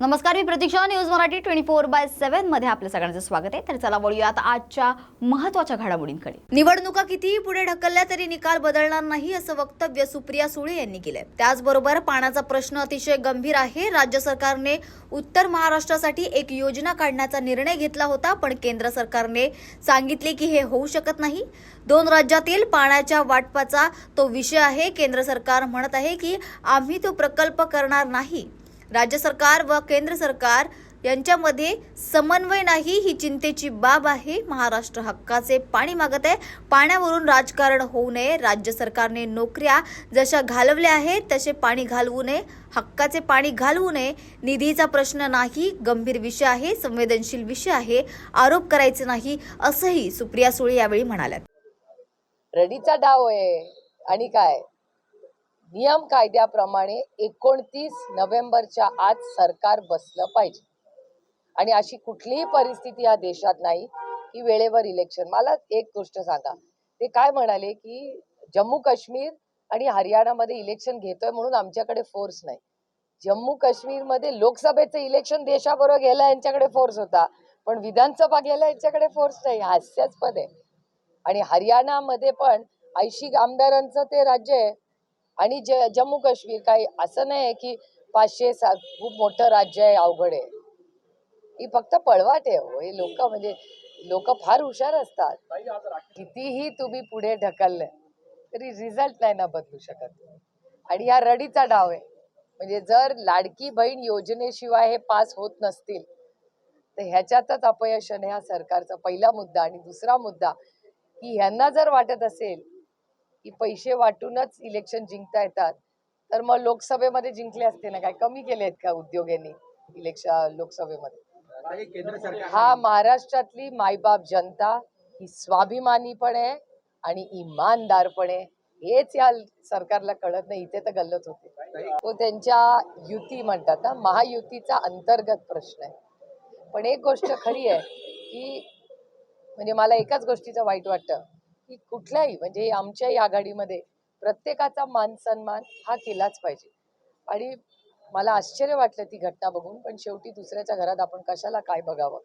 नमस्कार मी Pratiksha news Marathi twenty four by सेव्हनमध्ये आपल्या सगळ्यांचं स्वागत आहे. तर चला वळूयात आजच्या महत्त्वाच्या घडामोडींकडे. निवडणुका कितीही पुढे ढकलल्या तरी निकाल बदलणार नाही असं वक्तव्य सुप्रिया सुळे यांनी केलंय. त्याचबरोबर पाण्याचा प्रश्न अतिशय गंभीर आहे. राज्य सरकारने उत्तर महाराष्ट्रासाठी एक योजना काढण्याचा निर्णय घेतला होता पण केंद्र सरकारने सांगितले की हे होऊ शकत नाही. दोन राज्यातील पाण्याच्या वाटपाचा तो विषय आहे. केंद्र सरकार म्हणत आहे की आम्ही तो प्रकल्प करणार नाही. राज्य सरकार व केंद्र सरकार यांच्यामध्ये समन्वय नाही ही चिंतेची बाब आहे. महाराष्ट्र हक्काचे पाणी मागत आहे. पाण्यावरून राजकारण होऊ नये. राज्य सरकारने नोकऱ्या जशा घालवल्या आहेत तसे पाणी घालवू नये. हक्काचे पाणी घालवू नये. निधीचा प्रश्न नाही गंभीर विषय आहे संवेदनशील विषय आहे. आरोप करायचे नाही असंही सुप्रिया सुळे यावेळी म्हणाल्यात. रडीचा डाव आहे. आणि काय? नियम कायद्याप्रमाणे एकोणतीस नोव्हेंबरच्या आत सरकार बसलं पाहिजे. आणि अशी कुठलीही परिस्थिती या देशात नाही की वेळेवर इलेक्शन मला एक गोष्ट सांगा. ते काय म्हणाले की जम्मू काश्मीर आणि हरियाणामध्ये इलेक्शन घेतोय म्हणून आमच्याकडे फोर्स नाही. जम्मू काश्मीरमध्ये लोकसभेचं इलेक्शन देशाबरोबर घ्यायला यांच्याकडे फोर्स होता. पण विधानसभा घ्यायला यांच्याकडे फोर्स नाही. हास्यास्पद आहे. आणि हरियाणामध्ये पण ऐंशी आमदारांचं ते राज्य आहे. आणि ज जम्मू काश्मीर काही असं नाही आहे की पाचशे सा खूप मोठं राज्य आहे अवघड आहे. ही फक्त पळवाट आहे हो. हे लोक म्हणजे लोक फार हुशार असतात. कितीही तुम्ही पुढे ढकललं तरी रिझल्ट नाही ना बदलू शकत. आणि हा रडीचा डाव आहे. म्हणजे जर लाडकी बहीण योजनेशिवाय हे पास होत नसतील तर ह्याच्यातच अपयश आहे हा सरकारचा पहिला मुद्दा आणि दुसरा मुद्दा की ह्यांना जर वाटत असेल की पैसे वाटूनच इलेक्शन जिंकता येतात. तर मग लोकसभेमध्ये जिंकले असते ना काय? कमी केले आहेत का उद्योगांनी इलेक्शन लोकसभेमध्ये? हा महाराष्ट्रातली मायबाप जनता ही स्वाभिमानी पण आहे आणि इमानदार पण आहे. हेच या सरकारला कळत नाही. इथे तर गल्लत होते. तो त्यांच्या युती म्हणतात ना महायुतीचा अंतर्गत प्रश्न आहे. पण एक गोष्ट खरी आहे की म्हणजे मला एकाच गोष्टीचं वाईट वाटतं. की कुठल्याही म्हणजे आमच्याही आघाडीमध्ये प्रत्येकाचा मान सन्मान हा केलाच पाहिजे. आणि मला आश्चर्य वाटलं ती घटना बघून पण शेवटी दुसऱ्याच्या घरात आपण कशाला काय बघावं?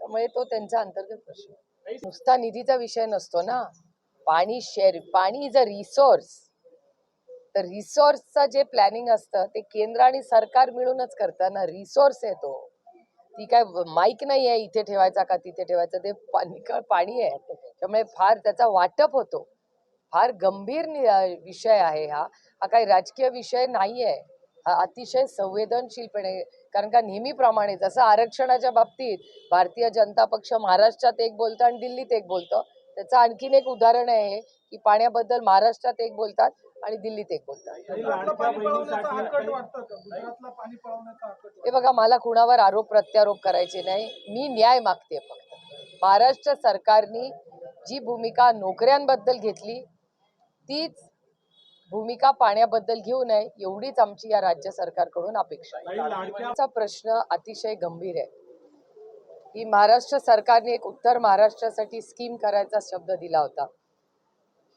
त्यामुळे तो त्यांचा अंतर्गत प्रश्न. नुसता निधीचा विषय नसतो ना. पाणी शेअर पाणी इज अ रिसोर्स तर रिसोर्सचं जे प्लॅनिंग असतं ते केंद्र आणि सरकार मिळूनच करतं ना. रिसोर्स आहे तो. ती काय माईक नाही आहे इथे ठेवायचा का तिथे ठेवायचं? ते पाणी पाणी आहे. त्यामुळे फार त्याचा वाटप होतो. फार गंभीर विषय आहे हा. हा काही राजकीय विषय नाही आहे. हा अतिशय संवेदनशीलपणे कारण का नेहमीप्रमाणे जसं आरक्षणाच्या बाबतीत भारतीय जनता पक्ष महाराष्ट्रात एक बोलतं आणि दिल्लीत एक बोलतं. त्याचं आणखीन एक उदाहरण आहे की पाण्याबद्दल महाराष्ट्रात एक बोलतात आणि दिल्लीत एक बोलतात. हे बघा मला कुणावर आरोप प्रत्यारोप करायचे नाही. मी न्याय मागते फक्त. महाराष्ट्र सरकारने जी भूमिका नोकऱ्यांबद्दल घेतली तीच भूमिका पाण्याबद्दल घेऊ नये एवढीच आमची या राज्य सरकारकडून अपेक्षा आहे. प्रश्न अतिशय गंभीर आहे. की महाराष्ट्र सरकारने एक उत्तर महाराष्ट्रासाठी स्कीम करायचा शब्द दिला होता.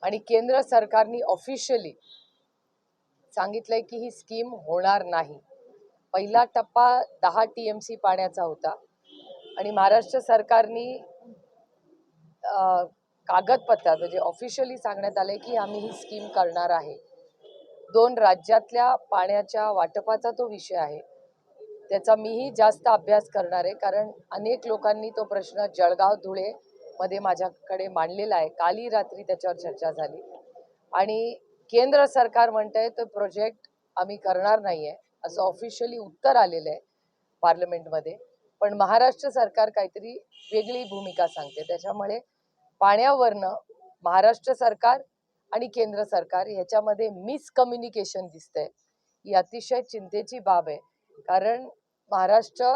आणि केंद्र सरकारने ऑफिशियली सांगितलंय की ही स्कीम होणार नाही. पहिला टप्पा दहा टी एम सी पाण्याचा होता. आणि महाराष्ट्र सरकारने कागदपत्रात म्हणजे ऑफिशियली सांगण्यात आलंय की आम्ही ही स्कीम करणार आहे. दोन राज्यातल्या पाण्याच्या वाटपाचा तो विषय आहे. त्याचा मीही जास्त अभ्यास करणार आहे कारण अनेक लोकांनी तो प्रश्न जळगाव धुळे मध्ये माझ्याकडे मांडलेला आहे. काली रात्री त्याच्यावर चर्चा झाली. आणि केंद्र सरकार म्हणतंय तो प्रोजेक्ट आम्ही करणार नाही आहे असं ऑफिशियली उत्तर आलेलं आहे पार्लमेंटमध्ये पण महाराष्ट्र सरकार काहीतरी वेगळी भूमिका सांगते. त्याच्यामुळे पाण्यावरनं महाराष्ट्र सरकार आणि केंद्र सरकार ह्याच्यामध्ये मिसकम्युनिकेशन दिसतंय. ही अतिशय चिंतेची बाब आहे. कारण महाराष्ट्र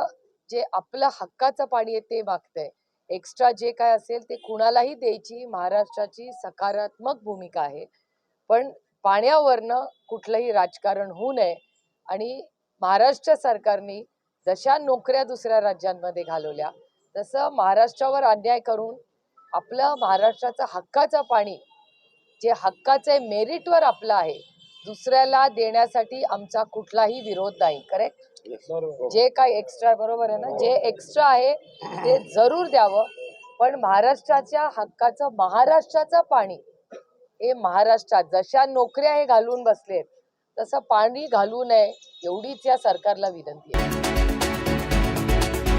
जे आपलं हक्काचं पाणी आहे ते मागतंय. एक्स्ट्रा जे काय असेल ते कुणालाही द्यायची महाराष्ट्राची सकारात्मक भूमिका आहे. पण पाण्यावरनं कुठलंही राजकारण होऊ नये आणि महाराष्ट्र सरकारने जशा नोकऱ्या दुसऱ्या राज्यांमध्ये घालवल्या तसं महाराष्ट्रावर अन्याय करून आपलं महाराष्ट्राचं हक्काचं पाणी जे हक्काचं आहे मेरिटवर आपलं आहे दुसऱ्याला देण्यासाठी आमचा कुठलाही विरोध नाही करेक्ट जे काही एक्स्ट्रा बरोबर आहे ना जे एक्स्ट्रा आहे ते जरूर द्यावं. पण महाराष्ट्राच्या हक्काचं महाराष्ट्राचं पाणी हे महाराष्ट्रात जशा नोकऱ्या हे घालून बसलेत तसं पाणी घालू नये एवढीच या सरकारला विनंती आहे.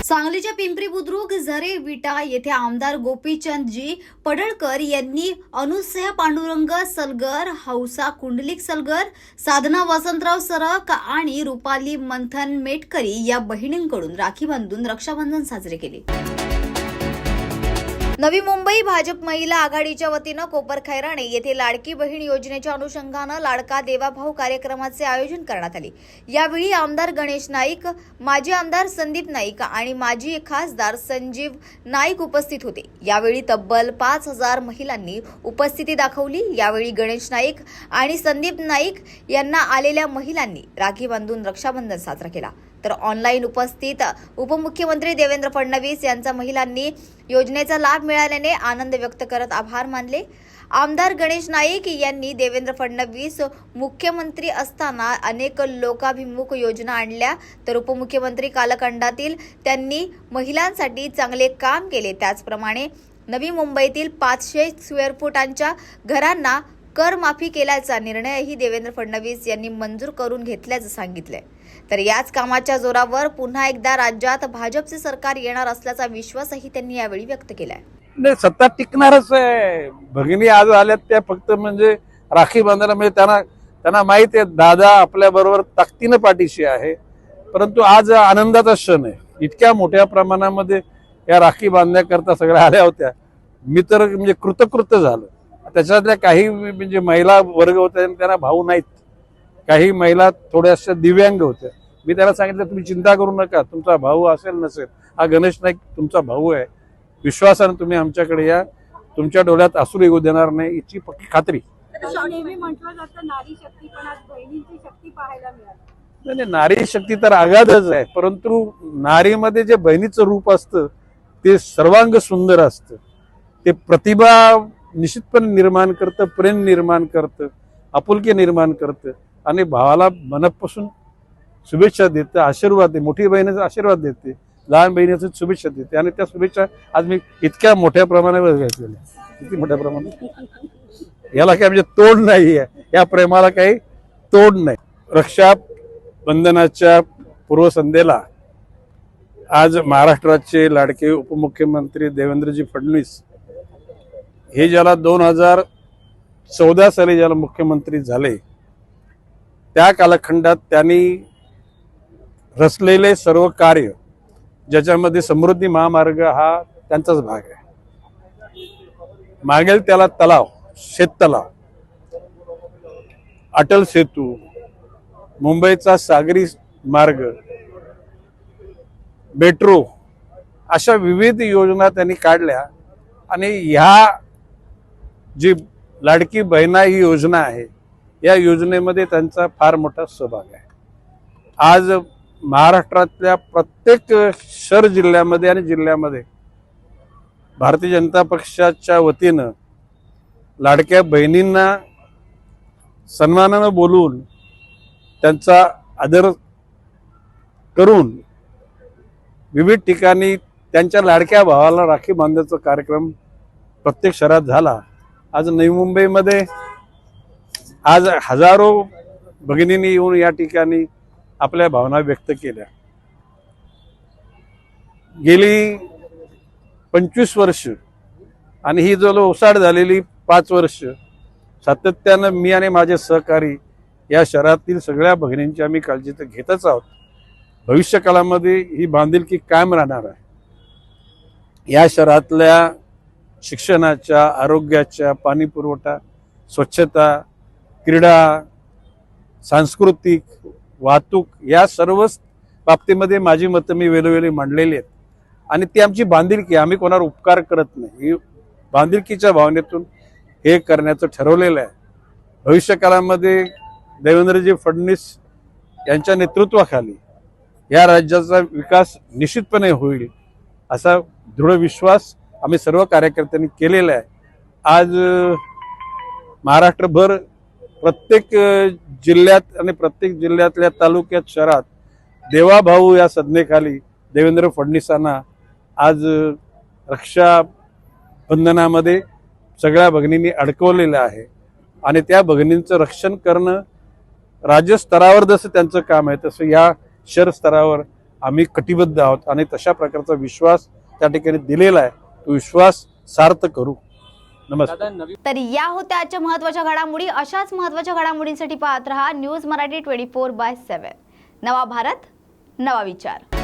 सांगलीच्या पिंपरी बुद्रुक झरे विटा येथे आमदार गोपीचंदजी पडळकर यांनी अनुसया पांडुरंग सलगर हौसा कुंडलिक सलगर साधना वसंतराव सरक आणि रुपाली मंथन मेटकरी या बहिणींकडून राखी बांधून रक्षाबंधन साजरे केले. नवी मुंबई भाजप महिला आघाडीच्या वतीनं कोपर खैराणे येथे लाडकी बहीण योजनेच्या अनुषंगानं लाडका देवाभाऊ कार्यक्रमाचे आयोजन करण्यात आले. यावेळी आमदार गणेश नाईक माजी आमदार संदीप नाईक आणि माजी खासदार संजीव नाईक उपस्थित होते. यावेळी तब्बल पाच हजार महिलांनी उपस्थिती दाखवली. यावेळी गणेश नाईक आणि संदीप नाईक यांना आलेल्या महिलांनी राखी बांधून रक्षाबंधन साजरा केला. तर ऑनलाईन उपस्थित उपमुख्यमंत्री देवेंद्र फडणवीस यांचा महिलांनी योजनेचा लाभ मिळाल्याने आनंद व्यक्त करत आभार मानले. आमदार गणेश नाईक यांनी देवेंद्र फडणवीस मुख्यमंत्री असताना अनेक लोकाभिमुख योजना आणल्या. तर उपमुख्यमंत्री कालखंडातील त्यांनी महिलांसाठी चांगले काम केले. त्याचप्रमाणे नवी मुंबईतील पाचशे स्क्वेअर फुटांच्या घरांना करमाफी केल्याचा निर्णयही देवेंद्र फडणवीस यांनी मंजूर करून घेतल्याचं सांगितलंय. तर याच कामाच्या जोरावर पुन्हा एकदा राज्यात भाजपचे सरकार येणार असल्याचा विश्वासही त्यांनी यावेळी व्यक्त केलाय. नाही सत्ता टिकणारच आहे. भगिनी आज आल्यात त्या फक्त म्हणजे राखी बांधायला म्हणजे त्यांना त्यांना माहीत आहे दादा आपल्या बरोबर ताकदीनं पाठीशी आहे. परंतु आज आनंदाचा क्षण आहे. इतक्या मोठ्या प्रमाणामध्ये या राखी बांधण्याकरता सगळ्या आल्या होत्या. मी तर म्हणजे कृतकृत झालो. त्याच्यातल्या काही म्हणजे महिला वर्ग होत्या त्यांना भाऊ नाहीत. काही महिला थोड्याशा दिव्यांग होत्या. मी त्याला सांगितलं तुम्ही चिंता करू नका तुमचा भाऊ असेल नसेल हा गणेश नाईक तुमचा भाऊ आहे. विश्वासानं तुम्ही आमच्याकडे या. तुमच्या डोळ्यात असूर येऊ देणार नाही याची पक्की खात्री. नाही, नारी शक्ती तर आघातच आहे परंतु नारीमध्ये जे बहिणीचं रूप असतं ते सर्वांग सुंदर असतं. ते प्रतिभा निश्चितपणे निर्माण करतं प्रेम निर्माण करतं आपुलकी निर्माण करतं. आणि भावाला मनापासून शुभेच्छा देते आशीर्वाद दे मोठी बहिणीचा आशीर्वाद देते लहान बहिणीचं शुभेच्छा देते आणि त्या शुभेच्छा आज मी इतक्या मोठ्या प्रमाणावर घेतलेल्या किती मोठ्या प्रमाणात याला काय म्हणजे तोड नाही आहे. या प्रेमाला काही तोड नाही. रक्षाबंधनाच्या पूर्वसंध्येला आज महाराष्ट्राचे लाडके उपमुख्यमंत्री देवेंद्रजी फडणवीस हे ज्याला दोन हजार चौदा साली ज्याला मुख्यमंत्री झाले त्या कालखंडात त्यांनी रचलेले सर्व कार्य ज्याच्यामध्ये समृद्धी महामार्ग हा त्यांचाच भाग आहे. मागेल त्याला तलाव शेततलाव अटल सेतू मुंबईचा सागरी मार्ग मेट्रो अशा विविध योजना त्यांनी काढल्या. आणि ह्या जी लाडकी बहिणा ही योजना आहे या योजनेमध्ये त्यांचा फार मोठा सहभाग आहे. आज महाराष्ट्रातल्या प्रत्येक शहर जिल्ह्यामध्ये आणि जिल्ह्यामध्ये भारतीय जनता पक्षाच्या वतीनं लाडक्या बहिणींना सन्मानानं बोलून त्यांचा आदर करून विविध ठिकाणी त्यांच्या लाडक्या भावाला राखी बांधण्याचा कार्यक्रम प्रत्येक शहरात झाला. आज नवी मुंबईमध्ये आज हजारो भगिनींनी येऊन या ठिकाणी आपल्या भावना व्यक्त केल्या. गेली पंचवीस वर्ष आणि ही जो ओसाड झालेली पाच वर्ष सातत्यानं मी आणि माझे सहकारी या शहरातील सगळ्या भगिनींची आम्ही काळजी तर घेतच आहोत. भविष्य काळामध्ये ही बांधिलकी कायम राहणार आहे. या शहरातल्या शिक्षणाच्या आरोग्याच्या पाणी पुरवठा स्वच्छता क्रीडा सांस्कृतिक वाहतूक या सर्वच बाबतीमध्ये माझी मतं मी वेळोवेळी मांडलेली आहेत. आणि ती आमची बांधिलकी आम्ही कोणावर उपकार करत नाही. ही बांधिलकीच्या भावनेतून हे करण्याचं ठरवलेलं आहे. भविष्यकाळामध्ये देवेंद्रजी फडणवीस यांच्या नेतृत्वाखाली या राज्याचा विकास निश्चितपणे होईल असा दृढ विश्वास आम्ही सर्व कार्यकर्त्यांनी केलेला आहे. आज महाराष्ट्रभर प्रत्येक जिल्ह्यात आणि प्रत्येक जिल्ह्यातल्या तालुक्यात शहरात देवाभाऊ या संज्ञेखाली देवेंद्र फडणवीसांना आज रक्षाबंधनामध्ये रक्षा बंधनामध्ये सगळ्या भगिनींनी अडकवलेलं आहे. आणि त्या भगिनींचं रक्षण करणं राज्यस्तरावर जसं त्यांचं काम आहे तसं या शहर स्तरावर आम्ही कटिबद्ध आहोत. आणि तशा प्रकारचा विश्वास त्या ठिकाणी दिलेला आहे. तो विश्वास सार्थ करू. नमस्कार. तर या होत्या आजच्या महत्त्वाच्या घडामोडी. अशाच महत्त्वाच्या घडामोडींसाठी पाहत रहा news Marathi twenty four by seven नवा भारत नवा विचार.